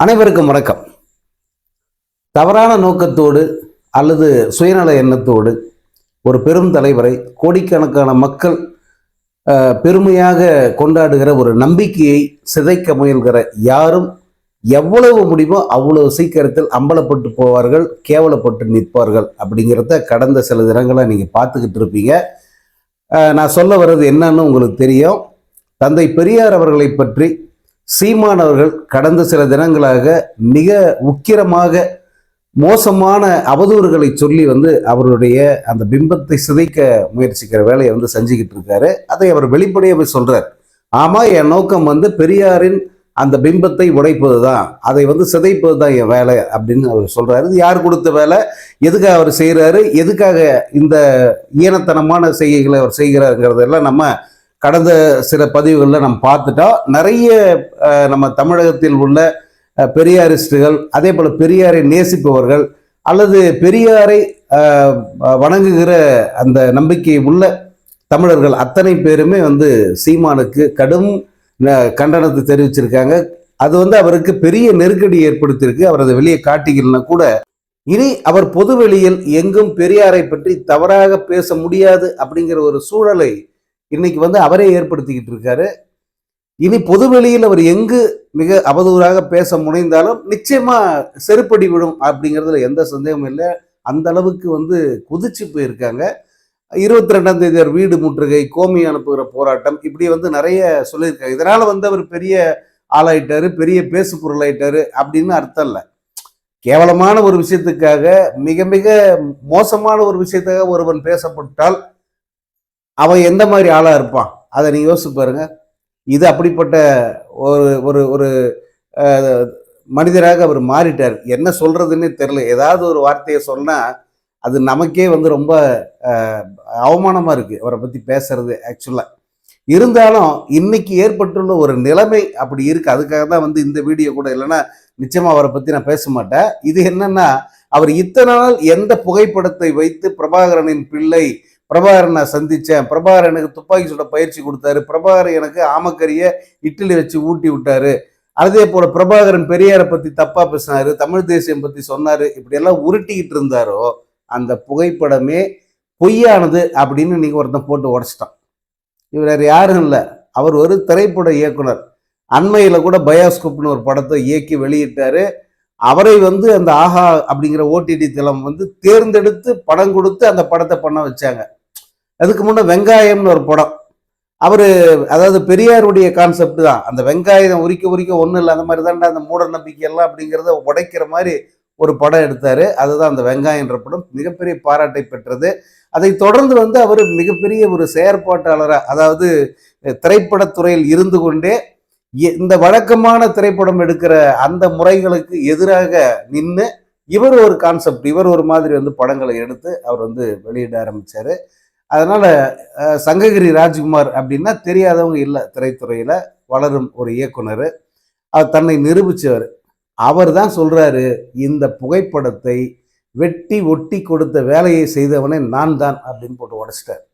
அனைவருக்கும் வணக்கம். தவறான நோக்கத்தோடு அல்லது சுயநல எண்ணத்தோடு ஒரு பெரும் தலைவரை கோடிக்கணக்கான மக்கள் பெருமையாக கொண்டாடுகிற ஒரு நம்பிக்கையை சிதைக்க முயல்கிற யாரும் எவ்வளவு முடியுமோ அவ்வளவு சீக்கிரத்தில் அம்பலப்பட்டு போவார்கள் கேவலப்பட்டு நிற்பார்கள் அப்படிங்கிறத கடந்த சில தினங்களாக நீங்கள் பார்த்துக்கிட்டு இருப்பீங்க. நான் சொல்ல வர்றது என்னன்னு உங்களுக்கு தெரியும். தந்தை பெரியார் அவர்களை பற்றி சீமான் அவர்கள் கடந்த சில தினங்களாக மிக உக்கிரமாக மோசமான அவதூறுகளை சொல்லி வந்து அவருடைய அந்த பிம்பத்தை சிதைக்க முயற்சிக்கிற வேலையை வந்து செஞ்சுக்கிட்டு இருக்காரு. அதை அவர் வெளிப்படையாக சொல்கிறாரு ஆமாம் என் நோக்கம் வந்து பெரியாரின் அந்த பிம்பத்தை உடைப்பது தான் அதை வந்து சிதைப்பது தான் என் வேலை அப்படின்னு அவர் சொல்கிறாரு யார் கொடுத்த வேலை? எதுக்காக அவர் செய்கிறாரு எதுக்காக இந்த ஈனத்தனமான செய்கைகளை அவர் செய்கிறாருங்கிறதெல்லாம் நம்ம கடந்த சில பதிவுகளில் நம்ம பார்த்துட்டோம். நிறைய நம்ம தமிழகத்தில் உள்ள பெரியாரிஸ்டுகள் அதே போல் பெரியாரை நேசிப்பவர்கள் அல்லது பெரியாரை வணங்குகிற அந்த நம்பிக்கை உள்ள தமிழர்கள் அத்தனை பேருமே வந்து சீமானுக்கு கடும் கண்டனத்தை தெரிவிச்சிருக்காங்க. அது வந்து அவருக்கு பெரிய நெருக்கடி ஏற்படுத்தியிருக்கு. அவர் அதை வெளியே காட்டிக்கலனா கூட இனி அவர் பொதுவெளியில் எங்கும் பெரியாரை பற்றி தவறாக பேச முடியாது அப்படிங்கிற ஒரு சூழலை இன்னைக்கு வந்து அவரே ஏற்படுத்திக்கிட்டு இருக்காரு. இனி பொதுவெளியில் அவர் எங்கு மிக அவதூறாக பேச முனைந்தாலும் நிச்சயமா செருப்படி விடும் அப்படிங்கிறதுல எந்த சந்தேகமும் இல்லை. அந்த அளவுக்கு வந்து குதிச்சு போயிருக்காங்க. இருபத்தி ரெண்டாம் தேதி அவர் வீடு முற்றுகை கோமி அனுப்புகிற போராட்டம் இப்படி வந்து நிறைய சொல்லியிருக்காங்க. இதனால வந்து அவர் பெரிய ஆளாயிட்டாரு பெரிய பேசு பொருளாயிட்டாரு அப்படின்னு அர்த்தம் இல்லை. கேவலமான ஒரு விஷயத்துக்காக மிக மிக மோசமான ஒரு விஷயத்துக்காக ஒருவன் பேசப்பட்டால் அவன் எந்த மாதிரி ஆளாக இருப்பான்? அதை நீங்கள் யோசிச்சு பாருங்க. இது அப்படிப்பட்ட ஒரு ஒரு ஒரு மனிதராக அவர் மாறிட்டார். என்ன சொல்கிறதுன்னு தெரில ஏதாவது ஒரு வார்த்தையை சொன்னால் அது நமக்கே வந்து ரொம்ப அவமானமாக இருக்குது அவரை பற்றி பேசுறது ஆக்சுவலாக இருந்தாலும் இன்னைக்கு ஏற்பட்டுள்ள ஒரு நிலைமை அப்படி இருக்குது அதுக்காக தான் வந்து இந்த வீடியோ கூட இல்லைன்னா நிச்சயமாக அவரை பற்றி நான் பேச மாட்டேன். இது என்னன்னா அவர் இத்தனை நாள் எந்த புகைப்படத்தை வைத்து பிரபாகரனின் பிள்ளை பிரபாகரன் நான் சந்தித்தேன் பிரபாகர் எனக்கு துப்பாக்கி சுட பயிற்சி கொடுத்தாரு. பிரபாகர் எனக்கு ஆமக்கரியை இட்லி வச்சு ஊட்டி விட்டாரு. அதே போல் பிரபாகரன் பெரியாரை பற்றி தப்பாக பேசினாரு. தமிழ் தேசியம் பற்றி சொன்னார். இப்படியெல்லாம் உருட்டிக்கிட்டு இருந்தாரோ அந்த புகைப்படமே பொய்யானது அப்படின்னு நீங்கள் ஒருத்தன் போட்டு உடச்சிட்டான். இவர் வேறு யாரும் இல்லை. அவர் ஒரு திரைப்பட இயக்குனர். அண்மையில் கூட பயோஸ்கோப்னு ஒரு படத்தை இயக்கி வெளியிட்டாரு. அவரை வந்து அந்த ஆஹா அப்படிங்கிற ஓடிடி தளம் வந்து தேர்ந்தெடுத்து படம் கொடுத்து அந்த படத்தை பண்ண வச்சாங்க. அதுக்கு முன்னே வெங்காயம்னு ஒரு படம். அவர் அதாவது பெரியாருடைய கான்செப்ட் தான். அந்த வெங்காயம் உரிக்க உரிக்க ஒன்றும் இல்லை அந்த மாதிரி தான்டா அந்த மூட நம்பிக்கையெல்லாம் அப்படிங்கிறத உடைக்கிற மாதிரி ஒரு படம் எடுத்தார். அதுதான் அந்த வெங்காயன்ற படம். மிகப்பெரிய பாராட்டை பெற்றது. அதை தொடர்ந்து வந்து அவர் மிகப்பெரிய ஒரு செயற்பாட்டாளராக அதாவது திரைப்படத்துறையில் இருந்து கொண்டே இ- இந்த வழக்கமான திரைப்படம் எடுக்கிற அந்த முறைகளுக்கு எதிராக நின்று இவர் ஒரு கான்செப்ட் இவர் ஒரு மாதிரி வந்து படங்களை எடுத்து அவர் வந்து வெளியிட ஆரம்பித்தார் அதனால் சங்ககிரி ராஜ்குமார் அப்படின்னா தெரியாதவங்க இல்லை திரைத்துறையில் வளரும் ஒரு இயக்குனர். அவர் தன்னை நிரூபித்தவர் அவர் தான் சொல்கிறாரு இந்த புகைப்படத்தை வெட்டி ஒட்டி கொடுத்த வேலையை செய்தவனே நான் தான் அப்படின்னு போட்டு உடச்சிட்டார்.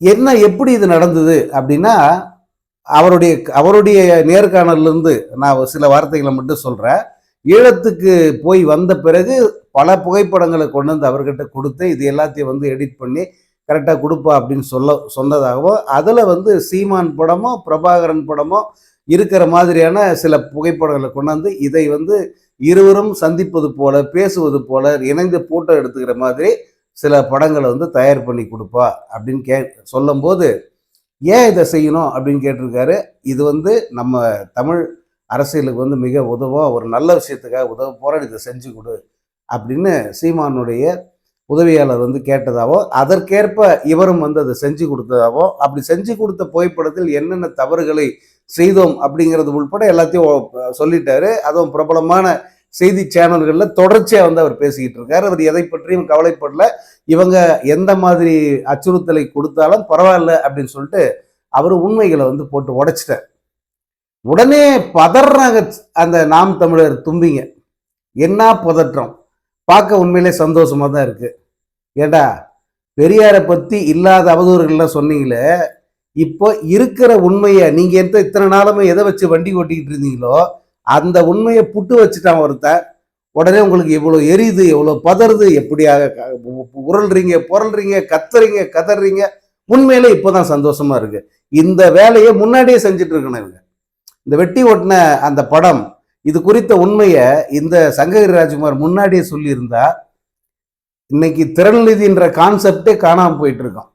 என்ன எப்படி இது நடந்தது அப்படின்னா அவருடைய அவருடைய நேர்காணல்லேருந்து நான் சில வார்த்தைகளை மட்டும் சொல்கிறேன் ஈழத்துக்கு போய் வந்த பிறகு பல புகைப்படங்களை கொண்டு வந்து அவர்கிட்ட கொடுத்து இது எல்லாத்தையும் வந்து எடிட் பண்ணி கரெக்டாக கொடுப்பா அப்படின்னு சொல்ல சொன்னதாகவும் அதில் வந்து சீமான் படமோ பிரபாகரன் படமோ இருக்கிற மாதிரியான சில புகைப்படங்களை கொண்டாந்து இதை வந்து இருவரும் சந்திப்பது போல பேசுவது போல இணைந்து போட்டோ எடுத்துக்கிற மாதிரி சில படங்களை வந்து தயார் பண்ணி கொடுப்பா அப்படின்னு கே சொல்லும்போது ஏன் இதை செய்யணும் அப்படின்னு கேட்டிருக்காரு. இது வந்து நம்ம தமிழ் அரசியலுக்கு வந்து மிக உதவும் ஒரு நல்ல விஷயத்துக்காக உதவ போகிறேன் இதை செஞ்சு கொடு அப்படின்னு சீமானுடைய உதவியாளர் வந்து கேட்டதாவோ அதற்கேற்ப இவரும் வந்து அதை செஞ்சு கொடுத்ததாவோ அப்படி செஞ்சு கொடுத்த புகைப்படத்தில் என்னென்ன தவறுகளை செய்தோம் அப்படிங்கிறது உள்பட எல்லாத்தையும் சொல்லிட்டாரு. அதுவும் பிரபலமான செய்தி சேனல்களில் தொடர்ச்சியாக வந்து அவர் பேசிக்கிட்டு இருக்காரு. அவர் எதை பற்றியும் கவலைப்படல. இவங்க எந்த மாதிரி அச்சுறுத்தலை கொடுத்தாலும் பரவாயில்ல அப்படின்னு சொல்லிட்டு அவர் உண்மைகளை வந்து போட்டு உடைச்சிட்டார். உடனே பதறாங்க அந்த நாம் தமிழர் தும்பிங்க. என்ன பதற்றம்? பார்க்க உண்மையிலே சந்தோஷமாக தான் இருக்குது ஏண்டா பெரியாரை பற்றி இல்லாத அவதூறுகள்லாம் சொன்னீங்களே இப்போ இருக்கிற உண்மையை நீங்கள் எந்த இத்தனை நாளுமே எதை வச்சு வண்டி ஓட்டிக்கிட்டு இருந்தீங்களோ அந்த உண்மையை புட்டு வச்சுட்டான் ஒருத்தன். உடனே உங்களுக்கு எவ்வளோ எரியுது எவ்வளோ பதறுது எப்படியாக உருள்றீங்க புரள்றீங்க கத்துறீங்க கதறீங்க. உண்மையில இப்போதான் சந்தோஷமாக இருக்குது இந்த வேலையை முன்னாடியே செஞ்சுட்டு இருக்கணும் இவங்க. இந்த வெட்டி ஓட்டின அந்த படம் இது குறித்த உண்மையை இந்த சங்ககிரி ராஜ்குமார் முன்னாடியே சொல்லியிருந்தா இன்னைக்கு திறன்நிதின்ற கான்செப்டே காணாமல் போயிட்டு இருக்கோம்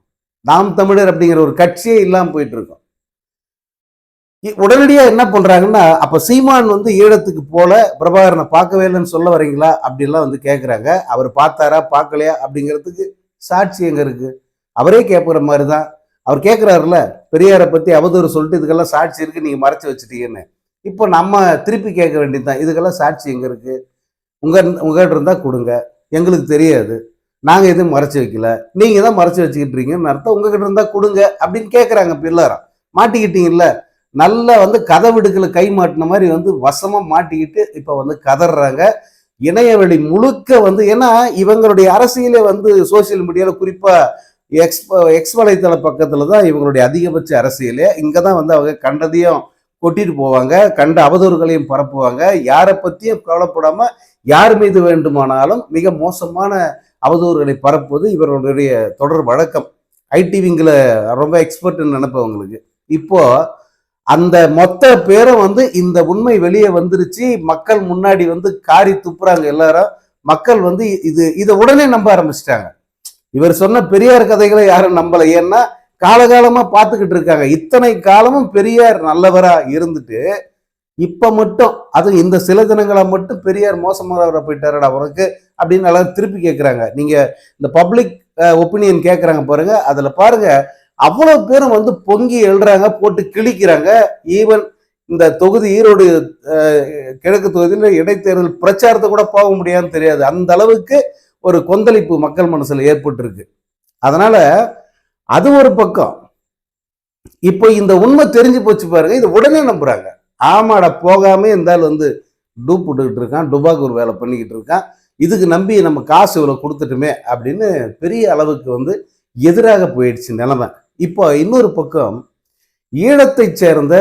நாம் தமிழர் அப்படிங்கிற ஒரு கட்சியே இல்லாமல் போயிட்டு இருக்கோம் உடனடியாக என்ன பண்ணுறாங்கன்னா அப்போ சீமான் வந்து ஈழத்துக்கு போல பிரபாகரனை பார்க்கவே இல்லைன்னு சொல்ல வரீங்களா அப்படின்லாம் வந்து கேட்குறாங்க அவர் பார்த்தாரா பார்க்கலையா அப்படிங்கிறதுக்கு சாட்சி எங்கே இருக்குது அவரே கேட்குற மாதிரி தான் அவர் கேட்குறாருல பெரியாரை பற்றி அவதூறு சொல்லிட்டு இதுக்கெல்லாம் சாட்சி இருக்குது நீங்கள் மறைச்சி வச்சுட்டீங்கன்னு. இப்போ நம்ம திருப்பி கேட்க வேண்டியதுதான். இதுக்கெல்லாம் சாட்சி எங்கே இருக்குது உங்கள் உங்கள்கிட்ட இருந்தால் கொடுங்க. எங்களுக்கு தெரியாது. நாங்கள் எதுவும் மறைச்சி வைக்கல. நீங்கள் தான் மறைச்சி வச்சுக்கிட்டு இருக்கீங்கன்னு அர்த்தம். உங்ககிட்ட இருந்தால் கொடுங்க அப்படின்னு கேட்குறாங்க பிள்ளாரம் மாட்டிக்கிட்டீங்கல்ல? நல்லா வந்து கதவிடுக்கல கை மாட்டின மாதிரி வந்து வசமாக மாட்டிக்கிட்டு இப்போ வந்து கதறாங்க இணையவெளி முழுக்க வந்து ஏன்னா இவங்களுடைய அரசியலே வந்து சோசியல் மீடியாவில் குறிப்பாக எக்ஸ் எக்ஸ் வலைத்தள பக்கத்தில் தான் இவங்களுடைய அதிகபட்ச அரசியலே. இங்கே தான் வந்து அவங்க கண்டதையும் கொட்டிட்டு போவாங்க கண்ட அவதூறுகளையும் பரப்புவாங்க. யாரை பற்றியும் கவலைப்படாம யார் மீது வேண்டுமானாலும் மிக மோசமான அவதூறுகளை பரப்புவது இவர்களுடைய தொடர் வழக்கம். ஐடிவிங்கில் ரொம்ப எக்ஸ்பர்ட்னு நினைப்பவங்களுக்கு இப்போ அந்த மொத்த பேரும் வந்து இந்த உண்மை வெளியே வந்துருச்சு. மக்கள் முன்னாடி வந்து காரி துப்புறாங்க எல்லாரும். மக்கள் வந்து இது இதை உடனே நம்ப ஆரம்பிச்சிட்டாங்க. இவர் சொன்ன பெரியார் கதைகளை யாரும் நம்பலை. ஏன்னா காலகாலமாக பார்த்துக்கிட்டு இருக்காங்க. இத்தனை காலமும் பெரியார் நல்லவராக இருந்துட்டு இப்போ மட்டும் அதுவும் இந்த சில தினங்களை மட்டும் பெரியார் மோசமானவரை போயிட்டாரடா உனக்கு அப்படின்னு நல்லா திருப்பி கேட்குறாங்க நீங்கள் இந்த பப்ளிக் ஒப்பீனியன் கேட்குறாங்க பாருங்க. அதில் பாருங்க அவ்வளோ பேரும் வந்து பொங்கி எழுறாங்க போட்டு கிழிக்கிறாங்க. ஈவன் இந்த தொகுதி ஈரோடு கிழக்கு தொகுதியில் இடைத்தேர்தல் பிரச்சாரத்தை கூட போக முடியாதுன்னு தெரியாது. அந்த அளவுக்கு ஒரு கொந்தளிப்பு மக்கள் மனசில் ஏற்பட்டிருக்கு. அதனால அது ஒரு பக்கம். இப்போ இந்த உண்மை தெரிஞ்சு போச்சு பாருங்க இது உடனே நம்புறாங்க. ஆமாடா போகாம இருந்தாலும் வந்து டூப் போட்டுக்கிட்டு இருக்கான் டுபாக்கு ஒரு வேலை பண்ணிக்கிட்டு இருக்கான். இதுக்கு நம்பி நம்ம காசு இவ்வளோ கொடுத்துட்டுமே அப்படின்னு பெரிய அளவுக்கு வந்து எதிராக போயிடுச்சு நிலைமை. இப்போ இன்னொரு பக்கம் ஈழத்தைச் சேர்ந்த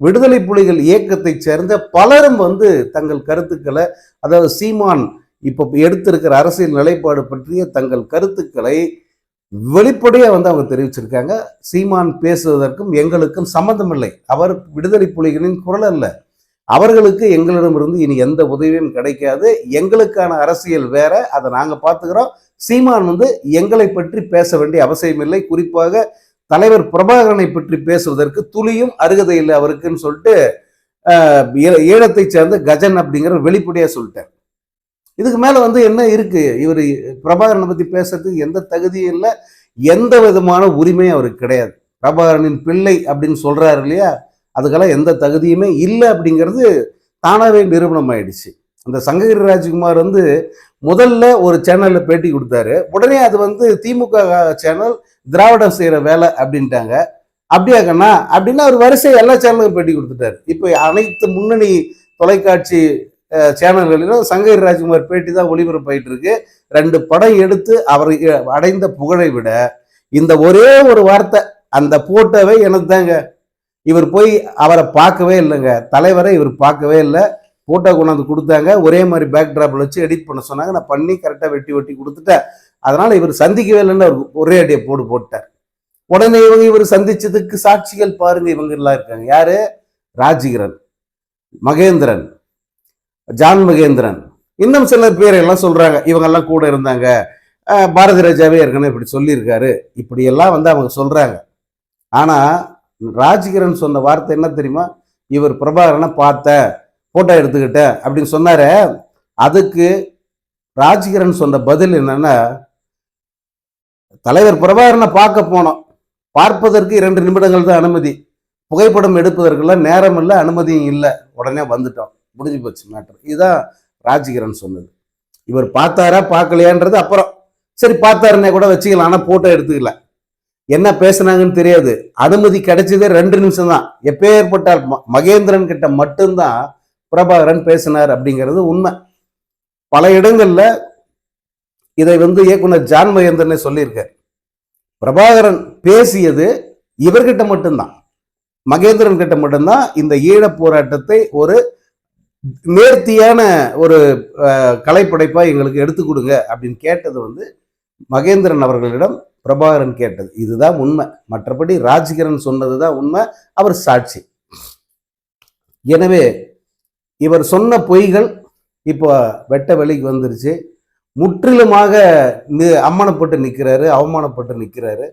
விடுதலை புலிகள் இயக்கத்தைச் சேர்ந்த பலரும் வந்து தங்கள் கருத்துக்களை அதாவது சீமான் இப்போ எடுத்திருக்கிற அரசியல் நிலைப்பாடு பற்றிய தங்கள் கருத்துக்களை வெளிப்படையாக வந்து அவங்க தெரிவிச்சிருக்காங்க. சீமான் பேசுவதற்கும் எங்களுக்கும் சம்மந்தமில்லை அவர் விடுதலை புலிகளின் குரல் அல்ல. அவர்களுக்கு எங்களிடமிருந்து இனி எந்த உதவியும் கிடைக்காது. எங்களுக்கான அரசியல் வேற. அதை நாங்கள் பார்த்துக்கிறோம். சீமான் வந்து எங்களை பற்றி பேச வேண்டிய அவசியம் இல்லை. குறிப்பாக தலைவர் பிரபாகரனை பற்றி பேசுவதற்கு துளியும் அருகதை இல்லை அவருக்குன்னு சொல்லிட்டு ஈழத்தைச் சேர்ந்த கஜன் அப்படிங்கிற வெளிப்படையாக சொல்லிட்டேன் இதுக்கு மேல வந்து என்ன இருக்கு? இவர் பிரபாகரனை பத்தி பேசுறதுக்கு எந்த தகுதியும் இல்லை எந்த விதமான உரிமையும் அவருக்கு கிடையாது. பிரபாகரனின் பிள்ளை அப்படின்னு சொல்றாரு இல்லையா? அதுக்கெல்லாம் எந்த தகுதியுமே இல்லை அப்படிங்கிறது தானாவே நிரூபணம் ஆயிடுச்சு. அந்த சங்ககிரி ராஜ்குமார் வந்து முதல்ல ஒரு சேனல்ல பேட்டி கொடுத்தாரு. உடனே அது வந்து திமுக சேனல் திராவிடம் செய்யற வேலை அப்படின்ட்டாங்க. அப்படியாக்கண்ணா அப்படின்னா அவர் வரிசை எல்லா சேனலுக்கும் பேட்டி கொடுத்துட்டாரு. இப்போ அனைத்து முன்னணி தொலைக்காட்சி சேனல்களிலும் சங்கர் ராஜ்குமார் பேட்டி தான் ஒளிபரப்பாயிட்டு இருக்கு ரெண்டு படம் எடுத்து அவர் அடைந்த புகழை விட இந்த ஒரே ஒரு வார்த்தை அந்த போட்டோவே எனக்கு தாங்க. இவர் போய் அவரை பார்க்கவே இல்லைங்க. தலைவரை இவர் பார்க்கவே இல்லை. போட்டோ கொண்டாந்து கொடுத்தாங்க. ஒரே மாதிரி பேக் ட்ராப்பில் வச்சு எடிட் பண்ண சொன்னாங்க. நான் பண்ணி கரெக்டாக வெட்டி வெட்டி கொடுத்துட்டேன். அதனால இவர் சந்திக்கவே இல்லைன்னு அவர் ஒரே அடியை போடு போட்டார். உடனே இவங்க இவர் சந்திச்சதுக்கு சாட்சிகள் பாருங்க இவங்க எல்லாம் இருக்காங்க. யாரு? ராஜகிரன் மகேந்திரன். ஜான் மகேந்திரன். இன்னும் சில பேர் எல்லாம் சொல்றாங்க இவங்கெல்லாம் கூட இருந்தாங்க. பாரதி ராஜாவே ஏற்கனவே இப்படி சொல்லியிருக்காரு. இப்படியெல்லாம் வந்து அவங்க சொல்றாங்க. ஆனா ராஜகிரன் சொன்ன வார்த்தை என்ன தெரியுமா? இவர் பிரபாகரனை பார்த்தேன் போட்டோ எடுத்துக்கிட்டேன் அப்படின்னு சொன்னார். அதுக்கு ராஜகிரன் சொன்ன பதில் என்னன்னா தலைவர் பிரபாகரனை பார்க்க போனோம். பார்ப்பதற்கு இரண்டு நிமிடங்கள் தான் அனுமதி. புகைப்படம் எடுப்பதற்கெல்லாம் நேரம் இல்லை அனுமதியும் இல்லை. உடனே வந்துட்டோம். முடிஞ்சு போச்சு மேட்டர் இதுதான் ராஜ்கிரண் சொன்னது. இவர் பார்த்தாரா பார்க்கலையான்றது அப்புறம். சரி பார்த்தாருன்னே கூட வச்சுக்கலாம் ஆனால் போட்டோ எடுத்துக்கல. என்ன பேசுனாங்கன்னு தெரியாது. அனுமதி கிடைச்சதே ரெண்டு நிமிஷம் தான். எப்பேற்பட்ட ம- மகேந்திரன் கிட்ட மட்டும்தான் பிரபாகரன் பேசினார் அப்படிங்கிறது உண்மை. பல இடங்களில் இதை வந்து இயக்குனர் ஜான் மகேந்திரனே சொல்லியிருக்கார். பிரபாகரன் பேசியது இவர்கிட்ட மட்டும்தான். மகேந்திரன் கிட்ட மட்டும்தான் இந்த ஈழப் போராட்டத்தை ஒரு நேர்த்தியான ஒரு கலைப்படைப்பாக எங்களுக்கு எடுத்து கொடுங்க அப்படின்னு கேட்டது வந்து மகேந்திரன் அவர்களிடம் பிரபாகரன் கேட்டது. இதுதான் உண்மை. மற்றபடி ராஜ்கிரன் சொன்னது தான் உண்மை. அவர் சாட்சி. எனவே இவர் சொன்ன பொய்கள் இப்போ வெட்ட வெளிக்கு வந்துருச்சு. முற்றிலுமாக நி- அம்மனப்பட்டு நிற்கிறாரு அவமானப்பட்டு நிற்கிறாரு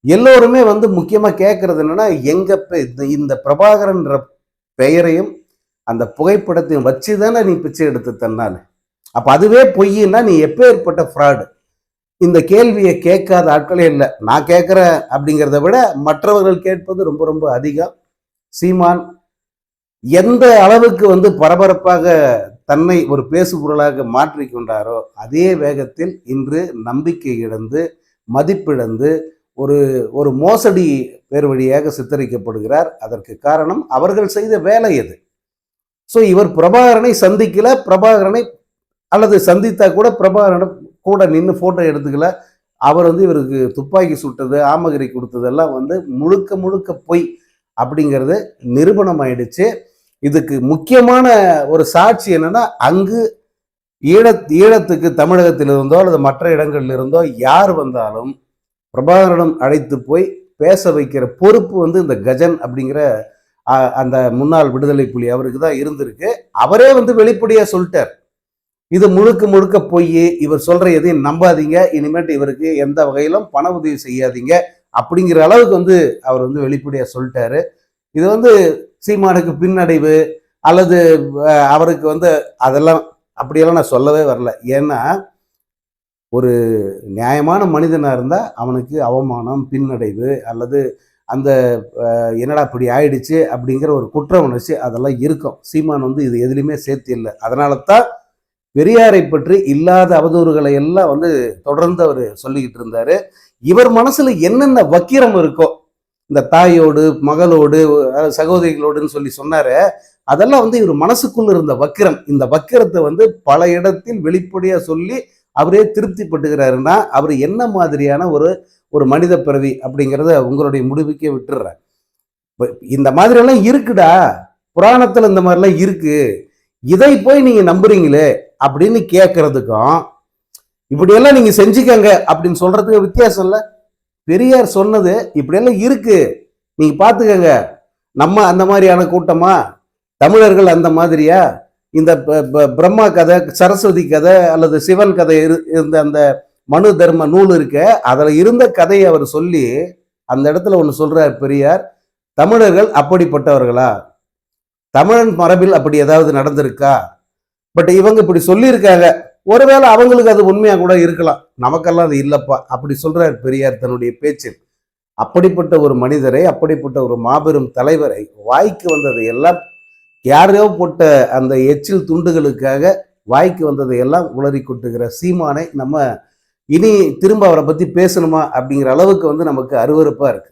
எல்லோருமே வந்து முக்கியமாக கேட்கறது என்னன்னா எங்க இந்த- இந்த பிரபாகரன்ற பெயரையும் அந்த புகைப்படத்தையும் வச்சு தானே நீ பிச்சை எடுத்து தன்னால அப்ப அதுவே பொய்ன்னா நீ எப்பேற்பட்ட ஃப்ராடு இந்த கேள்வியை கேட்காத ஆட்களே இல்லை. நான் கேட்குறேன் அப்படிங்கிறத விட மற்றவர்கள் கேட்பது ரொம்ப ரொம்ப அதிகம். சீமான் எந்த அளவுக்கு வந்து பரபரப்பாக தன்னை ஒரு பேசுபொருளாக மாற்றிக்கொண்டாரோ அதே வேகத்தில் இன்று நம்பிக்கை இழந்து மதிப்பிழந்து ஒரு ஒரு மோசடி பேர் வழியாக சித்தரிக்கப்படுகிறார். அதற்கு காரணம் அவர்கள் செய்த வேலை எது ஸோ இவர் பிரபாகரனை சந்திக்கல பிரபாகரனை அல்லது சந்தித்தா கூட பிரபாகரனை கூட நின்று ஃபோட்டோ எடுத்துக்கல. அவர் வந்து இவருக்கு துப்பாக்கி சுட்டது ஆமகிரி கொடுத்ததெல்லாம் வந்து முழுக்க முழுக்க பொய் அப்படிங்கிறது நிரூபணம் ஆயிடுச்சு இதுக்கு முக்கியமான ஒரு சாட்சி என்னன்னா அங்கு ஈழ ஈழத்துக்கு தமிழகத்தில் இருந்தோ அல்லது மற்ற இடங்களில் இருந்தோ யார் வந்தாலும் பிரபாகரனும் அழைத்து போய் பேச வைக்கிற பொறுப்பு வந்து இந்த கஜன் அப்படிங்கிற அந்த முன்னாள் விடுதலை புலி அவருக்கு தான் இருந்திருக்கு. அவரே வந்து வெளிப்படையாக சொல்லிட்டார். இது முழுக்க முழுக்க போய் இவர் சொல்ற எதையும் நம்பாதீங்க இனிமேட்டு இவருக்கு எந்த வகையிலும் பண உதவி செய்யாதீங்க அப்படிங்கிற அளவுக்கு வந்து அவர் வந்து வெளிப்படையாக சொல்லிட்டாரு. இது வந்து சீமானுக்கு பின்னடைவு அல்லது அவருக்கு வந்து அதெல்லாம் அப்படியெல்லாம் நான் சொல்லவே வரல. ஏன்னா ஒரு நியாயமான மனிதனாக இருந்தால் அவனுக்கு அவமானம் பின்னடைவு அல்லது அந்த என்னடா இப்படி ஆயிடுச்சு அப்படிங்கிற ஒரு குற்ற உணர்ச்சி அதெல்லாம் இருக்கும். சீமான் வந்து இது எதுலையுமே சேர்த்து இல்லை. அதனால தான் பெரியாரை பற்றி இல்லாத அவதூறுகளை எல்லாம் வந்து தொடர்ந்து அவர் சொல்லிக்கிட்டு இருந்தாரு. இவர் மனசுல என்னென்ன வக்கிரம் இருக்கோ இந்த தாயோடு மகளோடு சகோதரிகளோடுன்னு சொல்லி சொன்னாரு. அதெல்லாம் வந்து இவர் மனசுக்குள்ள இருந்த வக்கிரம். இந்த வக்கிரத்தை வந்து பல இடத்தில் வெளிப்படையா சொல்லி அவரே திருப்திப்பட்டுக்கிறாருன்னா அவர் என்ன மாதிரியான ஒரு ஒரு மனித பிறவி அப்படிங்கிறத உங்களுடைய முடிவுக்கே விட்டுடுறேன் இந்த மாதிரியெல்லாம் இருக்குடா. புராணத்தில் இந்த மாதிரிலாம் இருக்கு. இதை போய் நீங்கள் நம்புறீங்களே அப்படின்னு கேட்கறதுக்கும் இப்படியெல்லாம் நீங்கள் செஞ்சுக்கங்க அப்படின்னு சொல்கிறதுக்கு வித்தியாசம் இல்லை. பெரியார் சொன்னது இப்படியெல்லாம் இருக்கு. நீங்கள் பார்த்துக்கங்க நம்ம அந்த மாதிரியான கூட்டமா? தமிழர்கள் அந்த மாதிரியா? இந்த ப- ப- பிரம்மா கதை சரஸ்வதி கதை அல்லது சிவன் கதை இரு- இருந்த அந்த மனு தர்ம நூல் இருக்க. அதில் இருந்த கதையை அவர் சொல்லி அந்த இடத்துல ஒன்று சொல்கிறார் பெரியார் தமிழர்கள் அப்படிப்பட்டவர்களா? தமிழன் மரபில் அப்படி ஏதாவது நடந்திருக்கா? பட் இவங்க இப்படி சொல்லியிருக்காங்க. ஒருவேளை அவங்களுக்கு அது உண்மையாக கூட இருக்கலாம். நமக்கெல்லாம் அது இல்லைப்பா அப்படி சொல்கிறார் பெரியார் தன்னுடைய பேச்சில். அப்படிப்பட்ட ஒரு மனிதரை அப்படிப்பட்ட ஒரு மாபெரும் தலைவரை வாய்க்கு வந்ததை எல்லாம் யாரையோ போட்ட அந்த எச்சில் துண்டுகளுக்காக வாய்க்கு வந்ததை எல்லாம் உளறி கொட்டுகிற சீமானை நம்ம இனி திரும்ப அவரை பற்றி பேசணுமா அப்படிங்கிற அளவுக்கு வந்து நமக்கு அருவறுப்பாக இருக்கு.